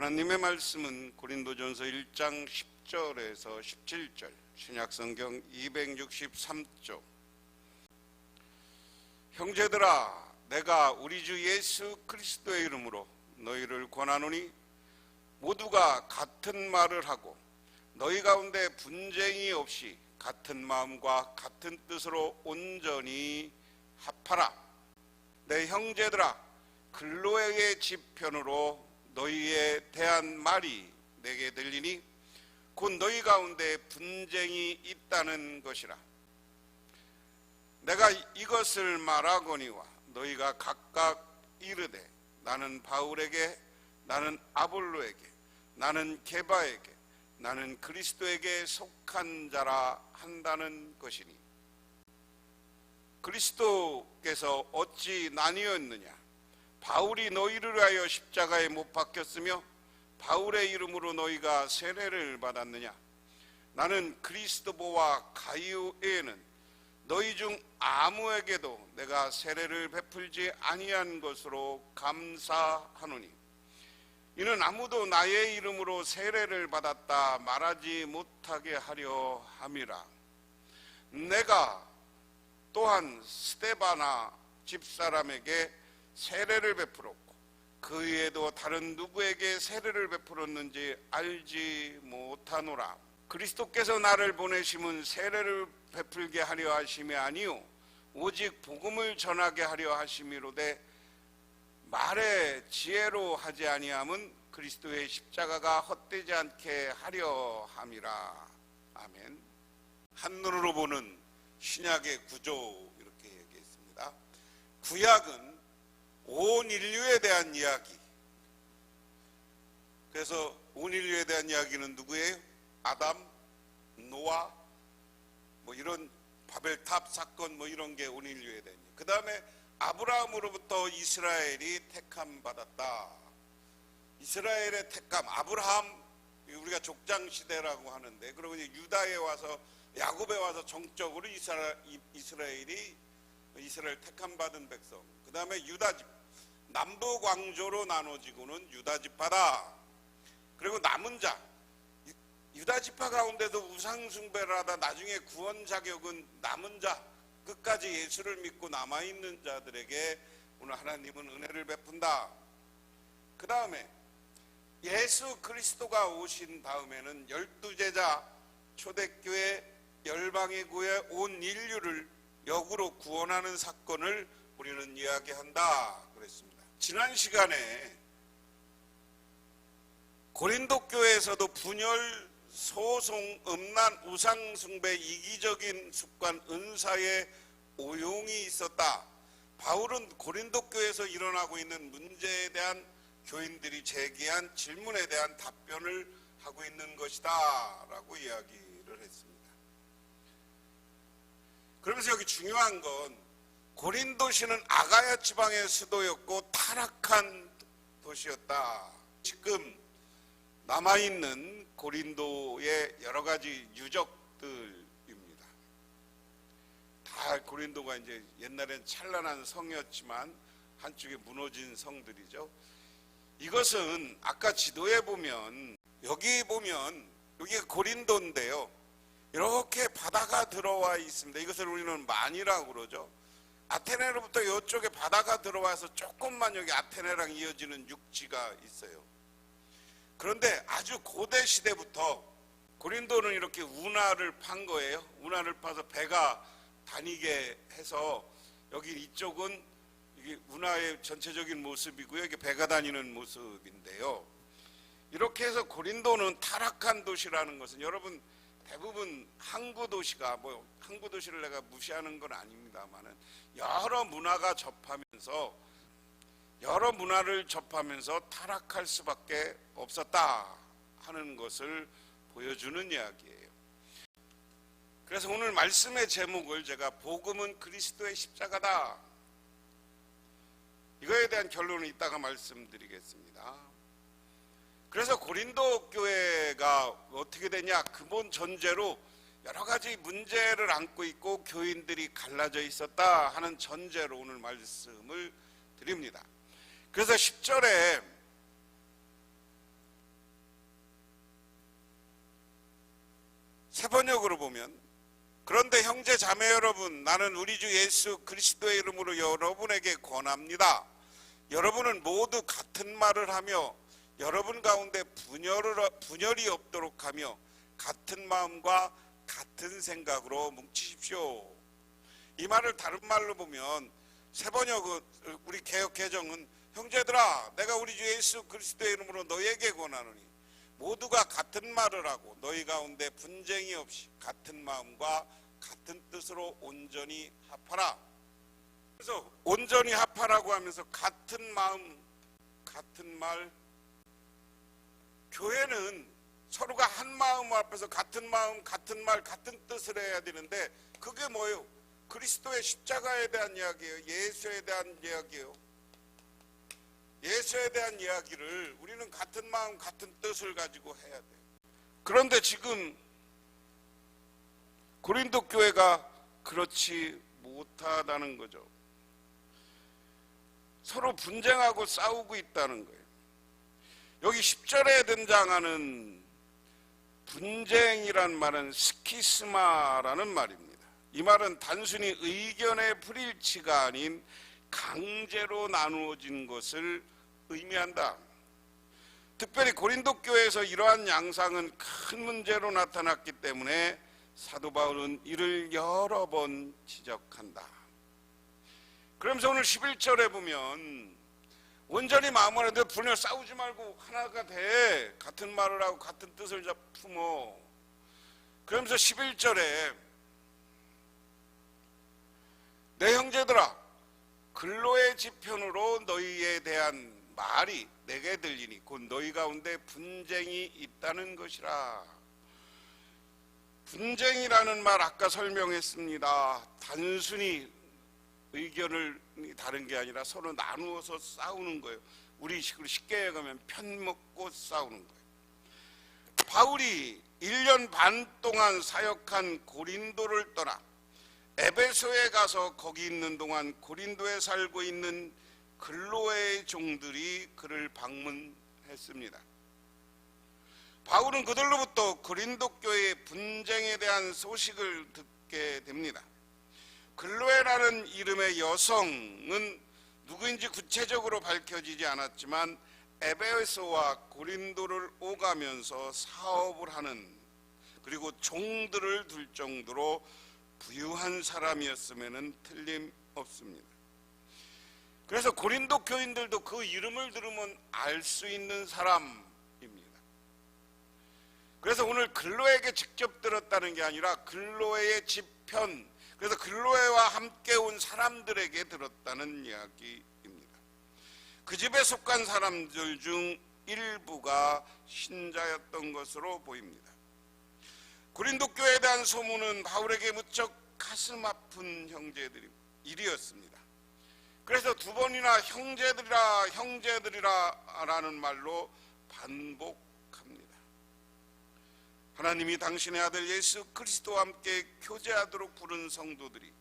하나님의 말씀은 고린도전서 1장 10절에서 17절 신약성경 263조. 형제들아 내가 우리 주 예수 그리스도의 이름으로 너희를 권하노니 모두가 같은 말을 하고 너희 가운데 분쟁이 없이 같은 마음과 같은 뜻으로 온전히 합하라. 내 형제들아 근로에게 지편으로 너희에 대한 말이 내게 들리니 곧 너희 가운데 분쟁이 있다는 것이라. 내가 이것을 말하거니와 너희가 각각 이르되 나는 바울에게 나는 아볼로에게 나는 게바에게 나는 그리스도에게 속한 자라 한다는 것이니. 그리스도께서 어찌 나뉘었느냐 바울이 너희를 위하여 십자가에 못 박혔으며 바울의 이름으로 너희가 세례를 받았느냐? 나는 그리스도보와 가이오에는 너희 중 아무에게도 내가 세례를 베풀지 아니한 것으로 감사하노니. 이는 아무도 나의 이름으로 세례를 받았다 말하지 못하게 하려 함이라. 내가 또한 스테바나 집사람에게 세례를 베풀었고 그 외에도 다른 누구에게 세례를 베풀었는지 알지 못하노라. 그리스도께서 나를 보내심은 세례를 베풀게 하려 하심이 아니요 오직 복음을 전하게 하려 하심이로되 말의 지혜로 하지 아니함은 그리스도의 십자가가 헛되지 않게 하려 함이라. 아멘. 한눈으로 보는 신약의 구조 이렇게 얘기했습니다. 구약은 온 인류에 대한 이야기 그래서 온 인류에 대한 이야기는 누구예요? 아담, 노아 뭐 이런 바벨탑 사건 뭐 이런 게 온 인류에 대한 그 다음에 아브라함으로부터 이스라엘이 택함 받았다. 이스라엘의 택함, 아브라함 우리가 족장 시대라고 하는데 그리고 이제 유다에 와서 야곱에 와서 정적으로 이스라, 이스라엘이 이스라엘 택함 받은 백성. 그 다음에 유다 집 남부 광조로 나눠지고는 유다 지파다. 그리고 남은 자 유다 지파 가운데도 우상 숭배를 하다 나중에 구원 자격은 남은 자 끝까지 예수를 믿고 남아 있는 자들에게 오늘 하나님은 은혜를 베푼다. 그 다음에 예수 그리스도가 오신 다음에는 열두 제자 초대교회 열방의 구에 온 인류를 역으로 구원하는 사건을 우리는 이야기한다 그랬습니다. 지난 시간에 고린도 교회에서도 분열 소송, 음란, 우상 숭배, 이기적인 습관, 은사의 오용이 있었다. 바울은 고린도 교회에서 일어나고 있는 문제에 대한 교인들이 제기한 질문에 대한 답변을 하고 있는 것이다라고 이야기를 했습니다. 그러면서 여기 중요한 건 고린 도시는 아가야 지방의 수도였고 타락한 도시였다. 지금 남아있는 고린도의 여러 가지 유적들입니다. 다 고린도가 이제 옛날엔 찬란한 성이었지만 한쪽에 무너진 성들이죠. 이것은 아까 지도에 보면 여기 보면 여기가 고린도인데요. 이렇게 바다가 들어와 있습니다. 이것을 우리는 만이라고 그러죠. 아테네로부터 이쪽에 바다가 들어와서 조금만 여기 아테네랑 이어지는 육지가 있어요. 그런데 아주 고대 시대부터 고린도는 이렇게 운하를 판 거예요. 운하를 파서 배가 다니게 해서 여기 이쪽은 이게 운하의 전체적인 모습이고요. 이게 배가 다니는 모습인데요. 이렇게 해서 고린도는 타락한 도시라는 것은 여러분 대부분 항구 도시가 뭐 항구 도시를 내가 무시하는 건 아닙니다만은 여러 문화가 접하면서 여러 문화를 접하면서 타락할 수밖에 없었다 하는 것을 보여주는 이야기예요. 그래서 오늘 말씀의 제목을 제가 복음은 그리스도의 십자가다. 이거에 대한 결론을 이따가 말씀드리겠습니다. 그래서 고린도 교회가 어떻게 되냐? 근본 전제로 여러 가지 문제를 안고 있고 교인들이 갈라져 있었다 하는 전제로 오늘 말씀을 드립니다. 그래서 10절에 세 번역으로 보면 그런데 형제 자매 여러분 나는 우리 주 예수 그리스도의 이름으로 여러분에게 권합니다. 여러분은 모두 같은 말을 하며 여러분 가운데 분열을 분열이 없도록 하며 같은 마음과 같은 생각으로 뭉치십시오. 이 말을 다른 말로 보면 새번역은 우리 개혁 개정은 형제들아 내가 우리 주 예수 그리스도의 이름으로 너에게 권하노니 모두가 같은 말을 하고 너희 가운데 분쟁이 없이 같은 마음과 같은 뜻으로 온전히 합하라. 그래서 온전히 합하라고 하면서 같은 마음, 같은 말. 교회는 서로가 한 마음 앞에서 같은 마음, 같은 말, 같은 뜻을 해야 되는데 그게 뭐예요? 그리스도의 십자가에 대한 이야기예요. 예수에 대한 이야기예요. 예수에 대한 이야기를 우리는 같은 마음, 같은 뜻을 가지고 해야 돼요. 그런데 지금 고린도 교회가 그렇지 못하다는 거죠. 서로 분쟁하고 싸우고 있다는 거예요. 여기 10절에 등장하는 분쟁이란 말은 스키스마라는 말입니다. 이 말은 단순히 의견의 불일치가 아닌 강제로 나누어진 것을 의미한다. 특별히 고린도 교회에서 이러한 양상은 큰 문제로 나타났기 때문에 사도 바울은 이를 여러 번 지적한다. 그러면서 오늘 11절에 보면 온전히 하는데 분열 싸우지 말고 하나가 돼. 같은 말을 하고 같은 뜻을 품어. 그러면서 11절에 내 형제들아 근로의 지편으로 너희에 대한 말이 내게 들리니 곧 너희 가운데 분쟁이 있다는 것이라. 분쟁이라는 말 아까 설명했습니다. 단순히 의견을 다른 게 아니라 서로 나누어서 싸우는 거예요. 우리 식으로 쉽게 가면 편 먹고 싸우는 거예요. 바울이 1년 반 동안 사역한 고린도를 떠나 에베소에 가서 거기 있는 동안 고린도에 살고 있는 근로의 종들이 그를 방문했습니다. 바울은 그들로부터 그린도 교회의 분쟁에 대한 소식을 듣게 됩니다. 글로에라는 이름의 여성은 누구인지 구체적으로 밝혀지지 않았지만 에베소와 고린도를 오가면서 사업을 하는 그리고 종들을 둘 정도로 부유한 사람이었으면 틀림없습니다. 그래서 고린도 교인들도 그 이름을 들으면 알 수 있는 사람입니다. 그래서 오늘 글로에게 직접 들었다는 게 아니라 글로에의 집편, 그래서 글로에와 함께 온 사람들에게 들었다는 이야기입니다. 그 집에 속한 사람들 중 일부가 신자였던 것으로 보입니다. 고린도 교회에 대한 소문은 바울에게 무척 가슴 아픈 형제들이 일이었습니다. 그래서 두 번이나 형제들이라 형제들이라라는 말로 반복합니다. 하나님이 당신의 아들 예수 그리스도와 함께 교제하도록 부른 성도들이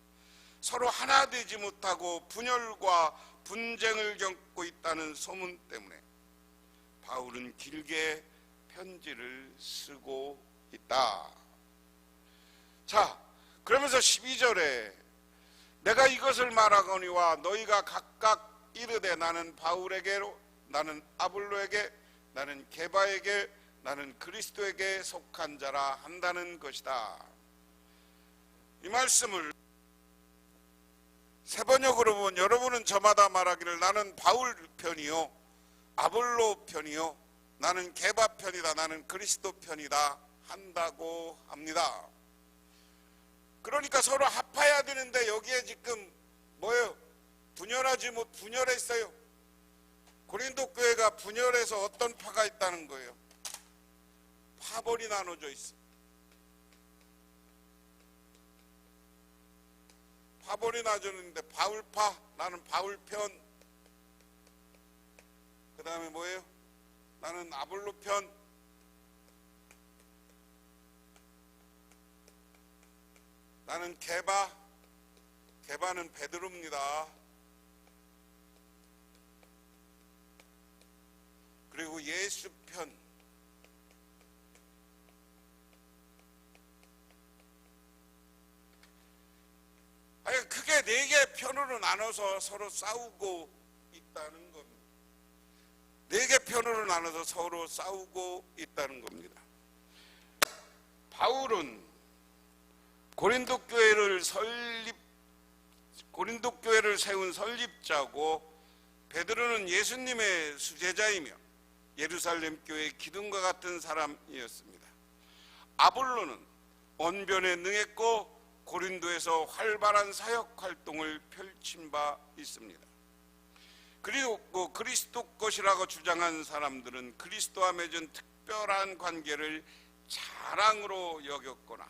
서로 하나 되지 못하고 분열과 분쟁을 겪고 있다는 소문 때문에 바울은 길게 편지를 쓰고 있다. 자, 그러면서 12절에 내가 이것을 말하거니와 너희가 각각 이르되 나는 바울에게로 나는 아볼로에게 나는 게바에게 나는 그리스도에게 속한 자라 한다는 것이다. 이 말씀을 세 번역으로 보면 여러분은 저마다 말하기를 나는 바울 편이요 아볼로 편이요 나는 게바 편이다 나는 그리스도 편이다 한다고 합니다. 그러니까 서로 합해야 되는데 여기에 지금 뭐예요? 분열하지 못 분열했어요. 고린도 교회가 분열해서 어떤 파가 있다는 거예요. 파벌이 나눠져 있어. 파벌이 나눠졌는데 바울파 나는 바울편. 그 다음에 뭐예요? 나는 아볼로 편. 나는 개바, 개바는 베드로입니다. 그리고 예수 편. 네 개 편으로 나눠서 서로 싸우고 있다는 겁니다. 네 개 편으로 나눠서 서로 싸우고 있다는 겁니다. 바울은 고린도 교회를 설립 고린도 교회를 세운 설립자고 베드로는 예수님의 수제자이며 예루살렘 교회의 기둥과 같은 사람이었습니다. 아볼로는 언변에 능했고 고린도에서 활발한 사역 활동을 펼친 바 있습니다. 그리고 뭐 그리스도 것이라고 주장한 사람들은 그리스도와 맺은 특별한 관계를 자랑으로 여겼거나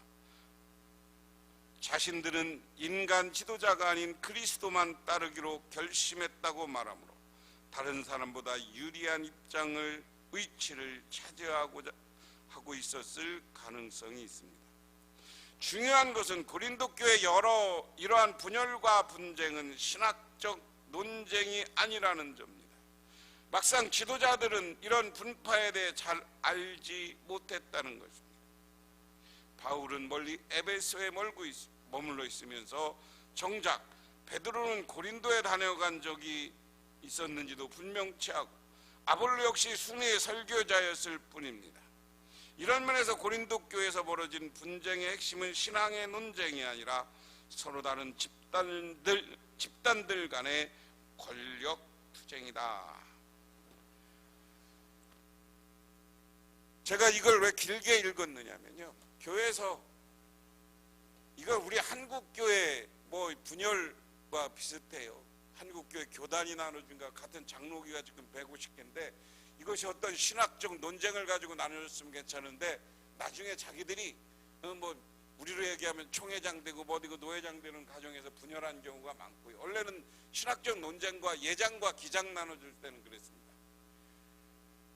자신들은 인간 지도자가 아닌 그리스도만 따르기로 결심했다고 말하므로 다른 사람보다 유리한 입장을 위치를 차지하고자 하고 있었을 가능성이 있습니다. 중요한 것은 고린도 교회 여러 이러한 분열과 분쟁은 신학적 논쟁이 아니라는 점입니다. 막상 지도자들은 이런 분파에 대해 잘 알지 못했다는 것입니다. 바울은 멀리 에베소에 멀고 있, 머물러 있으면서 정작 베드로는 고린도에 다녀간 적이 있었는지도 분명치 않고 아볼로 역시 순회의 설교자였을 뿐입니다. 이런 면에서 고린도 교회에서 벌어진 분쟁의 핵심은 신앙의 논쟁이 아니라 서로 다른 집단들 집단들 간의 권력 투쟁이다. 제가 이걸 왜 길게 읽었느냐면요. 교회에서 이거 우리 한국 교회 뭐 분열과 비슷해요. 한국 교회 교단이 나눠진 것 같은 장로기가 지금 150개인데 이것이 어떤 신학적 논쟁을 가지고 나누었으면 괜찮은데 나중에 자기들이 어, 뭐 우리로 얘기하면 총회장 되고 뭐 되고 노회장 되는 가정에서 분열한 경우가 많고요. 원래는 신학적 논쟁과 예장과 기장 나눠줄 때는 그랬습니다.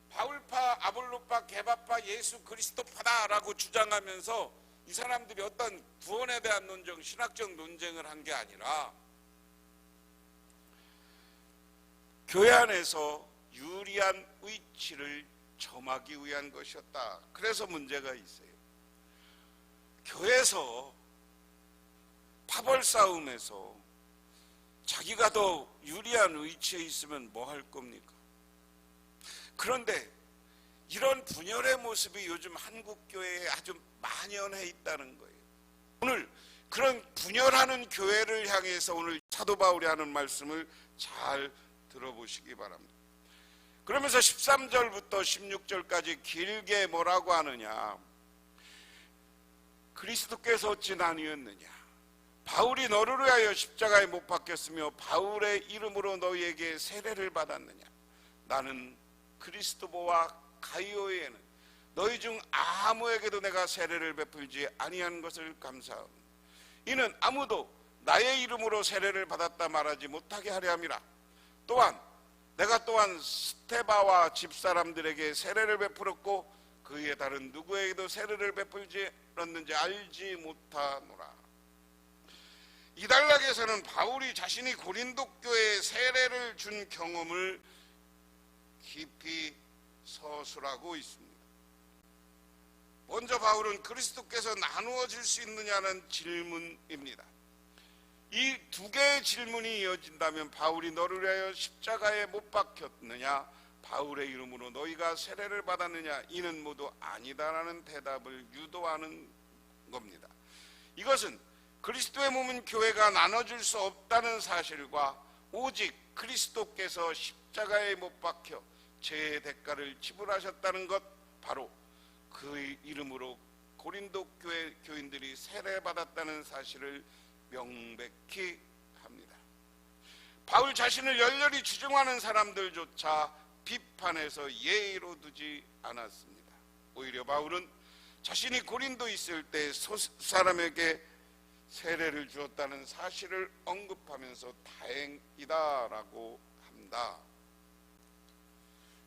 바울파, 아볼로파, 개바파, 예수 그리스도파다라고 주장하면서 이 사람들이 어떤 구원에 대한 논쟁, 신학적 논쟁을 한 게 아니라 교회 안에서 유리한 위치를 점하기 위한 것이었다. 그래서 문제가 있어요. 교회에서 파벌 싸움에서 자기가 더 유리한 위치에 있으면 뭐 할 겁니까? 그런데 이런 분열의 모습이 요즘 한국 교회에 아주 만연해 있다는 거예요. 오늘 그런 분열하는 교회를 향해서 오늘 사도 바울이 하는 말씀을 잘 들어보시기 바랍니다. 그러면서 13절부터 16절까지 길게 뭐라고 하느냐? 그리스도께서 어찌 나뉘었느냐? 바울이 너를 위하여 십자가에 못 박혔으며 바울의 이름으로 너희에게 세례를 받았느냐? 나는 그리스도보와 가이오에는 너희 중 아무에게도 내가 세례를 베풀지 아니한 것을 감사하오. 이는 아무도 나의 이름으로 세례를 받았다 말하지 못하게 하려 함이라. 또한 내가 또한 스테바와 집사람들에게 세례를 베풀었고 그에 다른 누구에게도 세례를 베풀지 않았는지 알지 못하노라. 이달락에서는 바울이 자신이 고린도 교회에 세례를 준 경험을 깊이 서술하고 있습니다. 먼저 바울은 그리스도께서 나누어 질 수 있느냐는 질문입니다. 이 두 개의 질문이 이어진다면 바울이 너를 위하여 십자가에 못 박혔느냐 바울의 이름으로 너희가 세례를 받았느냐 이는 모두 아니다라는 대답을 유도하는 겁니다. 이것은 그리스도의 몸은 교회가 나눠줄 수 없다는 사실과 오직 그리스도께서 십자가에 못 박혀 죄의 대가를 지불하셨다는 것 바로 그 이름으로 고린도 교회 교인들이 세례받았다는 사실을 명백히 합니다. 바울 자신을 열렬히 추종하는 사람들조차 비판해서 예의로 두지 않았습니다. 오히려 바울은 자신이 고린도 있을 때 사람에게 세례를 주었다는 사실을 언급하면서 다행이다라고 합니다.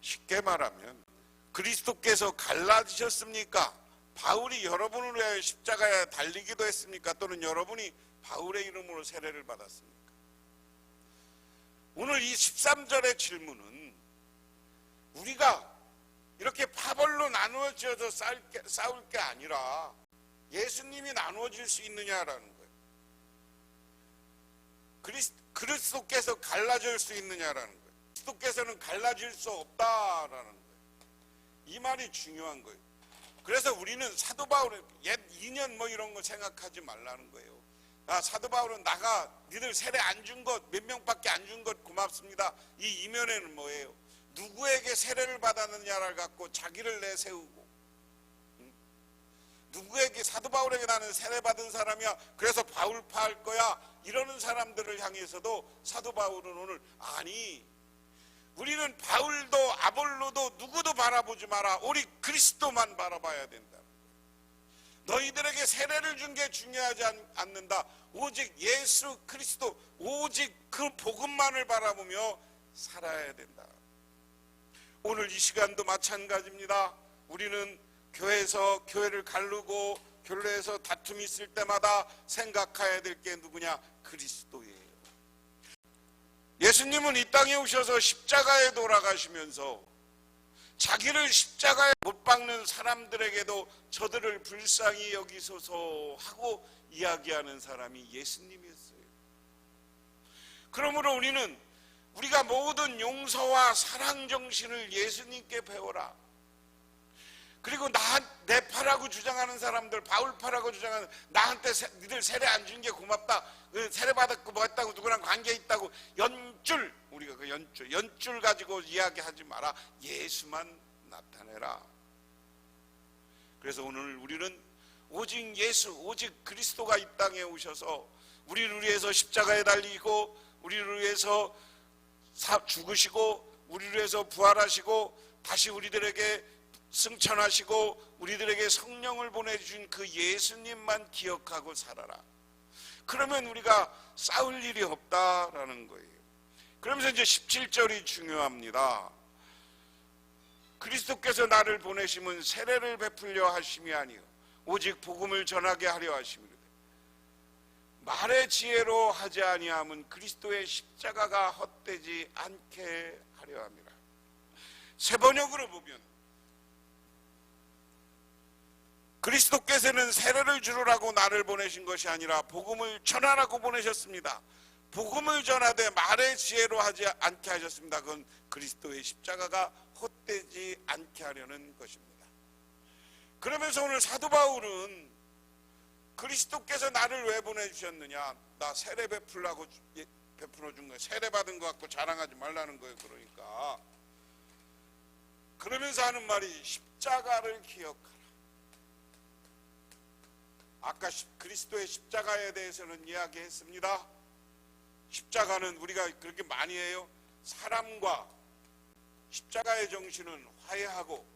쉽게 말하면 그리스도께서 갈라지셨습니까? 바울이 여러분을 위하여 십자가에 달리기도 했습니까? 또는 여러분이 바울의 이름으로 세례를 받았습니까? 오늘 이 13절의 질문은 우리가 이렇게 파벌로 나누어져서 싸울 게 아니라 예수님이 나누어질 수 있느냐라는 거예요. 그리스, 그리스도께서 갈라질 수 있느냐라는 거예요. 그리스도께서는 갈라질 수 없다라는 거예요. 이 말이 중요한 거예요. 그래서 우리는 사도 바울은 옛 인연 뭐 이런 거 생각하지 말라는 거예요. 아, 사도 바울은 나가 니들 세례 안 준 것 몇 명밖에 안 준 것 고맙습니다. 이 이면에는 뭐예요? 누구에게 세례를 받았느냐를 갖고 자기를 내세우고 응? 누구에게 사도 바울에게 나는 세례 받은 사람이야. 그래서 바울파 할 거야. 이러는 사람들을 향해서도 사도 바울은 오늘 아니 우리는 바울도 아볼로도 누구도 바라보지 마라. 우리 그리스도만 바라봐야 된다. 너희들에게 세례를 준 게 중요하지 않- 않는다. 오직 예수 그리스도, 오직 그 복음만을 바라보며 살아야 된다. 오늘 이 시간도 마찬가지입니다. 우리는 교회에서 교회를 가르고 교회에서 다툼이 있을 때마다 생각해야 될 게 누구냐? 그리스도예요. 예수님은 이 땅에 오셔서 십자가에 돌아가시면서 자기를 십자가에 못 박는 사람들에게도 저들을 불쌍히 여기소서 하고 이야기하는 사람이 예수님이었어요. 그러므로 우리는 우리가 모든 용서와 사랑 정신을 예수님께 배워라. 그리고 나, 내 파라고 주장하는 사람들, 바울 파라고 주장하는 나한테 세, 니들 세례 안 준 게 고맙다. 그 세례 받았고 뭐 했다고 누구랑 관계 있다고 연줄 우리가 그 연줄 연줄 가지고 이야기하지 마라. 예수만 나타내라. 그래서 오늘 우리는 오직 예수, 오직 그리스도가 이 땅에 오셔서 우리를 위해서 십자가에 달리고 우리를 위해서 사- 죽으시고 우리를 위해서 부활하시고 다시 우리들에게 승천하시고 우리들에게 성령을 보내주신 그 예수님만 기억하고 살아라. 그러면 우리가 싸울 일이 없다라는 거예요. 그러면서 이제 17절이 중요합니다. 그리스도께서 나를 보내심은 세례를 베풀려 하심이 아니요 오직 복음을 전하게 하려 하심이로다. 말의 지혜로 하지 아니함은 그리스도의 십자가가 헛되지 않게 하려 함이라. 세 번역으로 보면 그리스도께서는 세례를 주르라고 나를 보내신 것이 아니라 복음을 전하라고 보내셨습니다. 복음을 전하되 말의 지혜로 하지 않게 하셨습니다. 그건 그리스도의 십자가가 헛되지 않게 하려는 것입니다. 그러면서 오늘 사도 바울은 그리스도께서 나를 왜 보내주셨느냐? 나 세례 베풀라고 주- 예, 베풀어 준 거예요. 세례 받은 거 갖고 자랑하지 말라는 거예요. 그러니까 그러면서 하는 말이 십자가를 기억하라. 아까 십- 그리스도의 십자가에 대해서는 이야기했습니다. 십자가는 우리가 그렇게 많이 해요. 사람과 십자가의 정신은 화해하고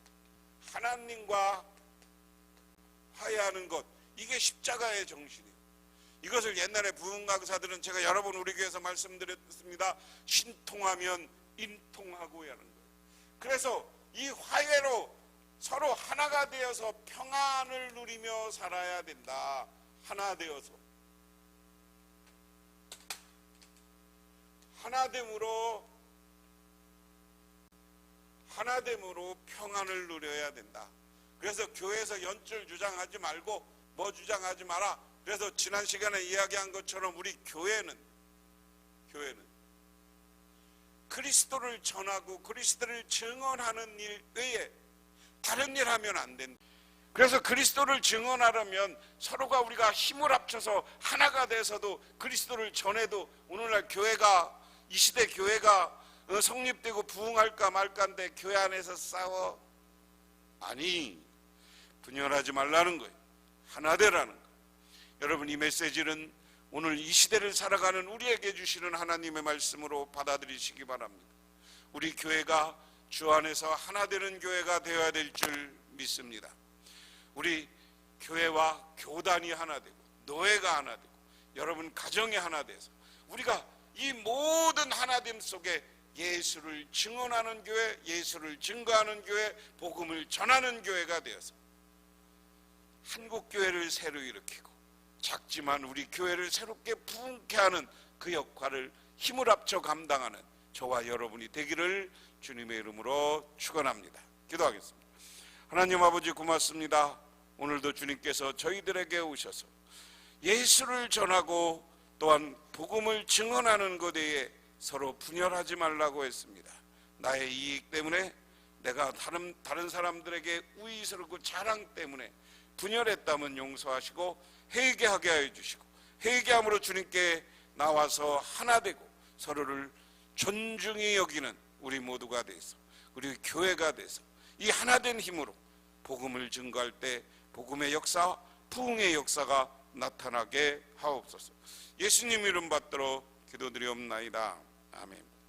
하나님과 화해하는 것 이게 십자가의 정신이에요. 이것을 옛날에 부흥 강사들은 제가 여러 번 우리 교회에서 말씀드렸습니다. 신통하면 인통하고야는 거예요. 그래서 이 화해로 서로 하나가 되어서 평안을 누리며 살아야 된다. 하나 되어서 하나됨으로 하나됨으로 평안을 누려야 된다. 그래서 교회에서 연줄 주장하지 말고 뭐 주장하지 마라. 그래서 지난 시간에 이야기한 것처럼 우리 교회는 교회는 그리스도를 전하고 그리스도를 증언하는 일 외에 다른 일 하면 안 된다. 그래서 그리스도를 증언하려면 서로가 우리가 힘을 합쳐서 하나가 돼서도 그리스도를 전해도 오늘날 교회가 이 시대 교회가 어, 성립되고 부흥할까 말까인데 교회 안에서 싸워? 아니 분열하지 말라는 거예요. 하나 되라는 거예요. 여러분 이 메시지는 오늘 이 시대를 살아가는 우리에게 주시는 하나님의 말씀으로 받아들이시기 바랍니다. 우리 교회가 주 안에서 하나 되는 교회가 되어야 될 줄 믿습니다. 우리 교회와 교단이 하나 되고 노예가 하나 되고 여러분 가정이 하나 돼서 우리가 이 모든 하나됨 속에 예수를 증언하는 교회, 예수를 증거하는 교회, 복음을 전하는 교회가 되어서 한국 교회를 새로 일으키고 작지만 우리 교회를 새롭게 부흥케 하는 그 역할을 힘을 합쳐 감당하는 저와 여러분이 되기를 주님의 이름으로 축원합니다. 기도하겠습니다. 하나님 아버지 고맙습니다. 오늘도 주님께서 저희들에게 오셔서 예수를 전하고 또한 복음을 증언하는 것에 서로 분열하지 말라고 했습니다. 나의 이익 때문에 내가 다른 다른 사람들에게 우위스럽고 자랑 때문에 분열했다면 용서하시고 회개하게 하여 주시고 회개함으로 주님께 나와서 하나 되고 서로를 존중히 여기는 우리 모두가 돼서 우리 교회가 돼서 이 하나된 힘으로 복음을 증거할 때 복음의 역사, 부흥의 역사가 나타나게 하옵소서. 예수님 이름 받들어 기도드리옵나이다. 아멘.